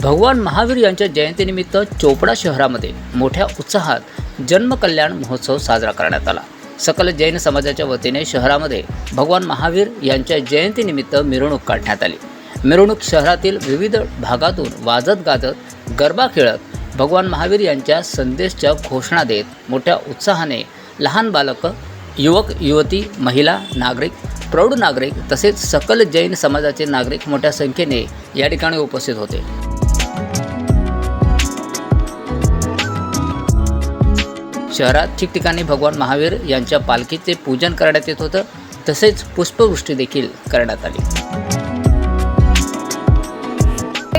भगवान महावीर यांच्या जयंतीनिमित्त चोपडा शहरामध्ये मोठ्या उत्साहात जन्मकल्याण महोत्सव साजरा करण्यात आला. सकल जैन समाजाच्या वतीने शहरामध्ये भगवान महावीर यांच्या जयंतीनिमित्त मिरवणूक काढण्यात आली. मिरवणूक शहरातील विविध भागातून वाजत गाजत गरबा खेळत भगवान महावीर यांच्या संदेशच्या घोषणा देत मोठ्या उत्साहाने लहान बालकं युवक युवती महिला नागरिक प्रौढ नागरिक तसेच सकल जैन समाजाचे नागरिक मोठ्या संख्येने या ठिकाणी उपस्थित होते. शहरात ठिकठिकाणी भगवान महावीर यांच्या पालखीचे पूजन करण्यात येत होतं. तसेच पुष्पवृष्टी देखील करण्यात आली.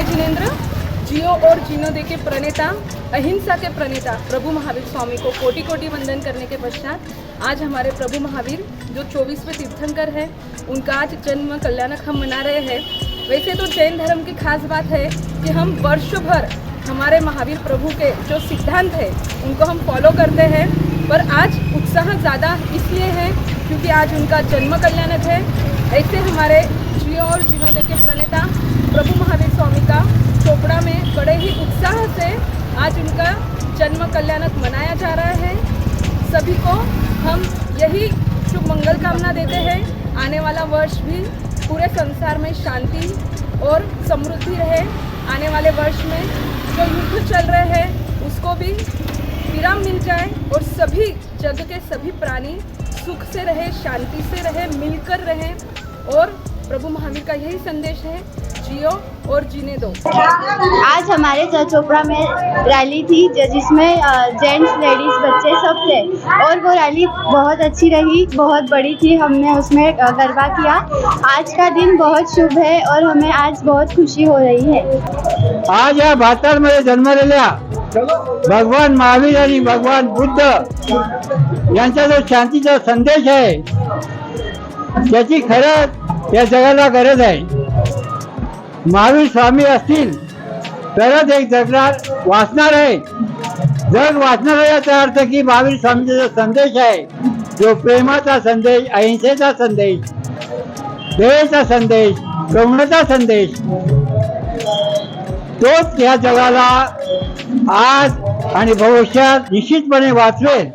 जिनेंद्र जिओ जियो और जीनो दे के प्रणेता अहिंसा के प्रणेता प्रभु महावीर स्वामी को कोटि कोटि वंदन करने के पश्चात आज हमारे प्रभु महावीर जो चौबीसवें तीर्थंकर है उनका आज जन्म कल्याणक हम मना रहे हैं। वैसे तो जैन धर्म की खास बात है कि हम वर्षभर हमारे महावीर प्रभु के जो सिद्धांत है, उनको हम फॉलो करते हैं। पर आज उत्साह ज़्यादा इसलिए है क्योंकि आज उनका जन्म कल्याणक है। ऐसे हमारे जियो और जिनोदे के प्रणेता प्रभु महावीर स्वामी का चोपड़ा में बड़े ही उत्साह से आज उनका जन्म कल्याणक मनाया जा रहा है। सभी को हम यही शुभ मंगल कामना देते हैं। आने वाला वर्ष भी पूरे संसार में शांति और समृद्धि रहे। आने वाले वर्ष में जो युद्ध चल रहे हैं, उसको भी विराम मिल जाए और सभी जग के सभी प्राणी सुख से रहे, शांति से रहे, मिलकर रहे। और प्रभु महावीर का यही संदेश है जियो और जीने दो। आज हमारे चोपड़ा में रैली थी जिसमें जेंट्स लेडीज़ बच्चे सब थे। और वो रैली बहुत अच्छी रही बहुत बड़ी थी हमने उसमें गरबा किया। आज का दिन बहुत शुभ है और हमें आज बहुत खुशी हो रही है। आज या भारतामध्ये लिया। भगवान महावीर आणि भगवान बुद्ध। यांचा जो शांतीचा संदेश आहे त्याची खरंच या जगाला गरज आहे. महावीर स्वामी असतील तरच एक जगणार वाचणार आहे. जग वाचणार आहे याचा अर्थ की महावीर स्वामीचा जो संदेश आहे जो प्रेमाचा संदेश अहिंसेचा संदेश दयेचा संदेश करुणाचा संदेश तोच या जगाला आज आणि भविष्यात निश्चितपणे वाचवेल.